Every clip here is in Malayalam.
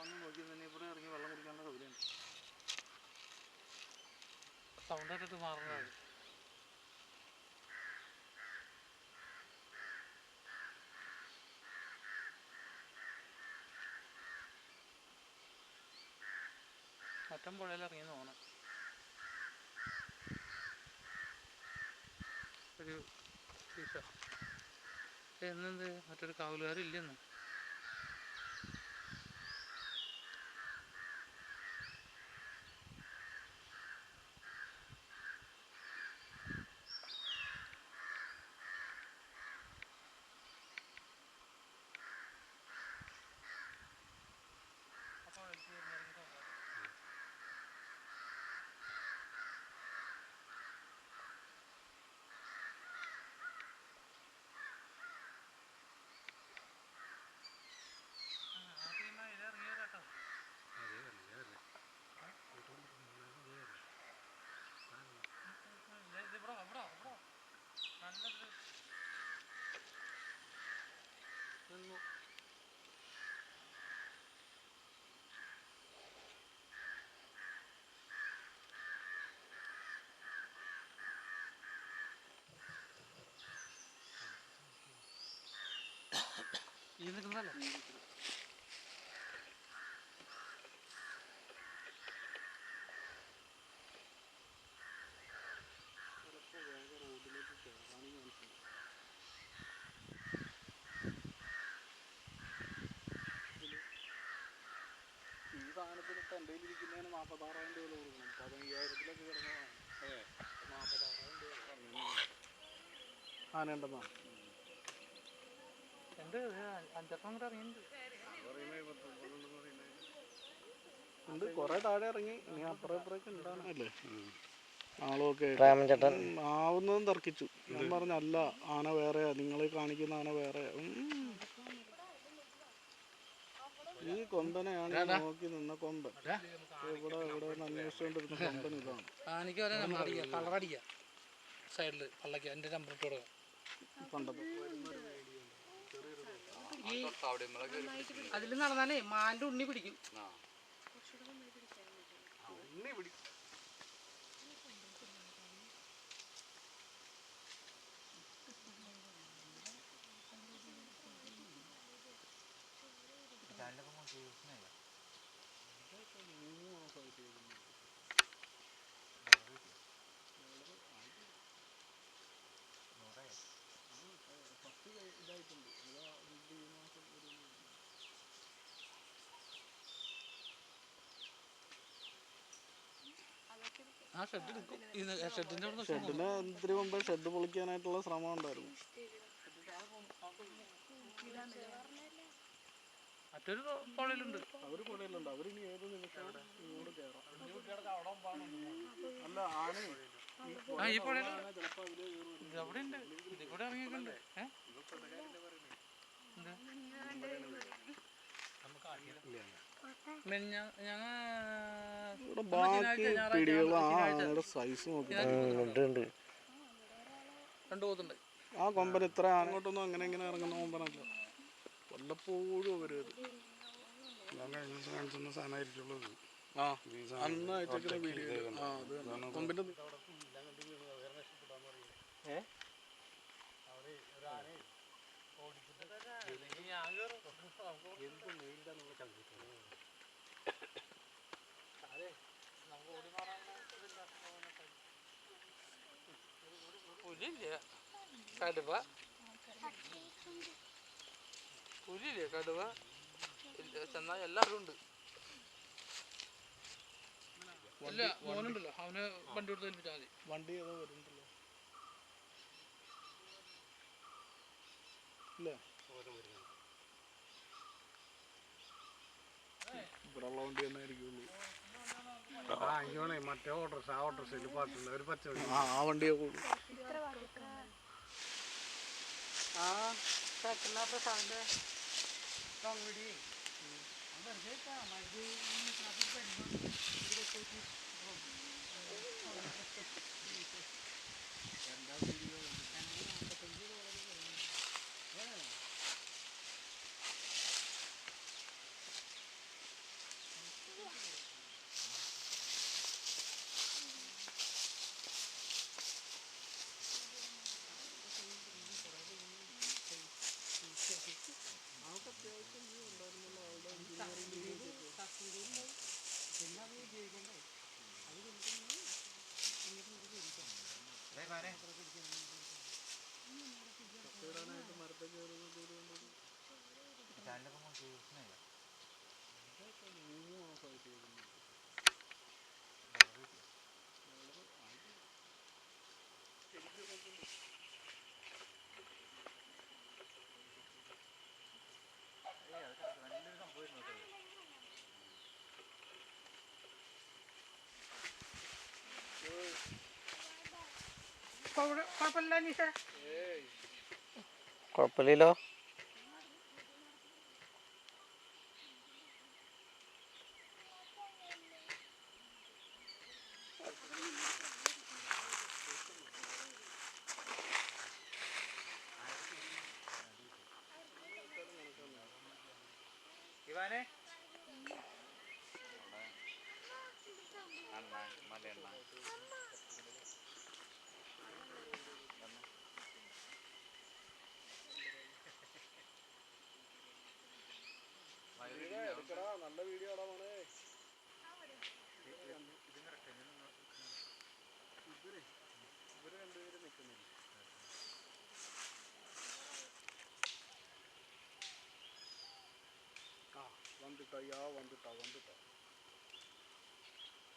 വന്ന് നോക്കി തന്നെ ഇവിടെ ഇറങ്ങി വെള്ളം കുടിക്കാനുള്ള സൗകര്യമുണ്ട്. സൗണ്ട് മാറുന്നതാണ് മറ്റം പുഴയിൽ ഇറങ്ങി തോന്നണം ഒരു എന്നെന്ത്? മറ്റൊരു കാവലുകാരില്ലെന്ന് അപ്പോൾ എടുത്ത് ഇറങ്ങി തോന്നാം ഈ നിൽക്കുന്നതല്ലേ ഈ സാധനത്തിന് ഇപ്പം എന്റെ ഇരിക്കുന്നതിന് നാൽപ്പത്താറായിരം രൂപ കൊടുക്കണം. പതിനയ്യായിരത്തിലൊക്കെ കിടന്നതാണ് നാൽപ്പത്താറായിരം രൂപ ആനയുണ്ടെന്നാ എന്ത് അഞ്ചെണ്ണം അങ്ങോട്ട് ഇറങ്ങിയിട്ടുണ്ട്. ഉണ്ട്. കുറേ താഴെ ഇറങ്ങി. ഇനി അപ്പുറം ഇപ്പുറമൊക്കെ ഉണ്ടാണ് അല്ലേ? ആളുമൊക്കെ രാമൻചേട്ടൻ ഉം, ആവുന്നതും തർക്കിച്ചു. ഞാൻ പറഞ്ഞ അല്ല ആന വേറെയാ നിങ്ങൾ കാണിക്കുന്ന ആന വേറെ. ഈ കൊമ്പനെയാണ് നോക്കി നിന്ന കൊമ്പൻ. ഇവിടെ ഇവിടെ അന്വേഷിച്ചോണ്ടിരുന്ന അന്വേഷിച്ചുകൊണ്ടിരുന്ന കൊമ്പൻ ഇതാണ്. ആനയ്ക്ക് വരെ നമ്പർ അടിക്കുക. കളർ അടിക്കുക സൈഡിൽ പള്ളക്ക് എന്റെ നമ്പർ ഇട്ട് കൊടുക്കുക. പണ്ടത്തെ ഈ അതിൽ നടന്നാലേ മാന്റെ ഉണ്ണി പിടിക്കും. ആ ഷെഡ് എടുക്കും ഇത് ഷെഡിന്റെ അവിടെ നിന്ന് ഷെഡിന് ഇത്തിരി മുമ്പേ ഷെഡ് പൊളിക്കാനായിട്ടുള്ള ശ്രമം ഉണ്ടായിരുന്നു. മറ്റൊരു പുഴയിലുണ്ട് അവർ പുഴയിലുണ്ട് അവരിനി ഏത് നിമിഷം ഇങ്ങോട്ട് കയറാം. അല്ല ആനയും ഈ ആ പുഴയിൽ ഇത് അവിടെ ഉണ്ട് ഇറങ്ങിയിട്ടുണ്ട്. ഇവിടെ ബാക്കി പിടികൾ ആ ആനയുടെ സൈസ് നോക്കി. രണ്ട് ഉണ്ട് രണ്ടു പോത്തുണ്ട്. ആ കൊമ്പൻ ഇത്ര അങ്ങോട്ടൊന്നും അങ്ങനെ ഇങ്ങനെ ഇറങ്ങുന്ന കൊമ്പനല്ല. വല്ലപ്പോഴും അവർ കാണിച്ചുന്ന സാധനമായിരിക്കുള്ളത് ആ അന്ന് അയച്ചേക്കുന്ന വീഡിയോ ആ അത് തന്നെ. കൊമ്പിന്റെ നി- പുലില്ല കടുവ? പുലില്ലേ കടുവ? ചെന്നാൽ എല്ലാവരും ഉണ്ട്. ഇല്ല മോനുണ്ടല്ലോ. അവന് വണ്ടി കൊടുത്ത് ഏൽപ്പിച്ചാൽ മതി. വണ്ടി ഏതോ വരുന്നുണ്ടല്ലോ. ഇല്ല? ഇവിടെ ഉള്ള വണ്ടി തന്നെ ആയിരിക്കുള്ളൂ മറ്റേ ഓട്ടോസ് ആ പാട്ടുണ്ട് ഒരു പച്ച. ആ ആ വണ്ടിയെ കൂടും ആ സകല പ്രസാദിന്റെ പങ്കുടി ചെറുത് ആരെ മരത്തേക്ക് കുഴപ്പമില്ല നീസേ ഏയ് കുഴപ്പമില്ലല്ലോ ഇവാനെ വീഡിയോ എടുക്കടാ നല്ല വീഡിയോ ആടാ മോനെ. ഇവർ ഇവർ രണ്ടുപേരും നിൽക്കുന്നില്ല ആ വന്നിട്ടയ്യാ വന്നിട്ടാ വന്നിട്ടാ.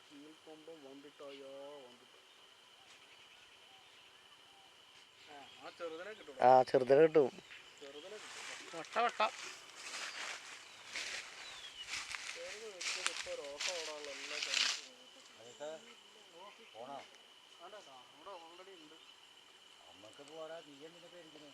കീഴ്ക്കൊമ്പം വന്നിട്ടയ്യാ വന്നിട്ട. ആ ആ ചെറുതിനെ കിട്ടും. ആ ചെറുതിനെ കിട്ടും. ചെറുതിനെ കിട്ടും. വട്ട വട്ട. വെച്ചത് ഇപ്പൊ രോസം ഓടാനുള്ള എല്ലാ ചാൻസും പോണോ? ആണ്ടാ അവിടെ ഓൾറെഡി ഉണ്ട് അമ്മയ്ക്ക് പോരാ നീ എന്തിനാ പേടിക്കണേ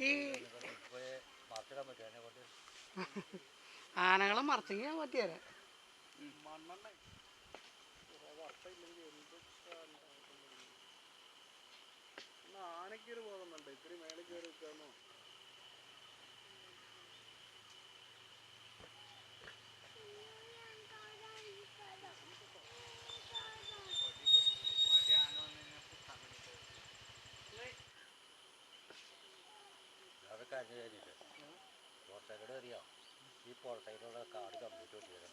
ഈ ആനകളെ മറച്ചെങ്കിൽ പറ്റിയാലേ മണ്ണെണ്ണ ആനയ്ക്കൊരു പോകുന്നുണ്ട്. ഇത്തിരി മേളിൽ കയറി നിൽക്കാമോ? അതൊക്കെ കഴിഞ്ഞിട്ട്. പുറത്തേക്കോട് അറിയാം ഈ പുറത്തേക്കോടെ കാട് കംപ്ലീറ്റ് വെട്ടി തരാൻ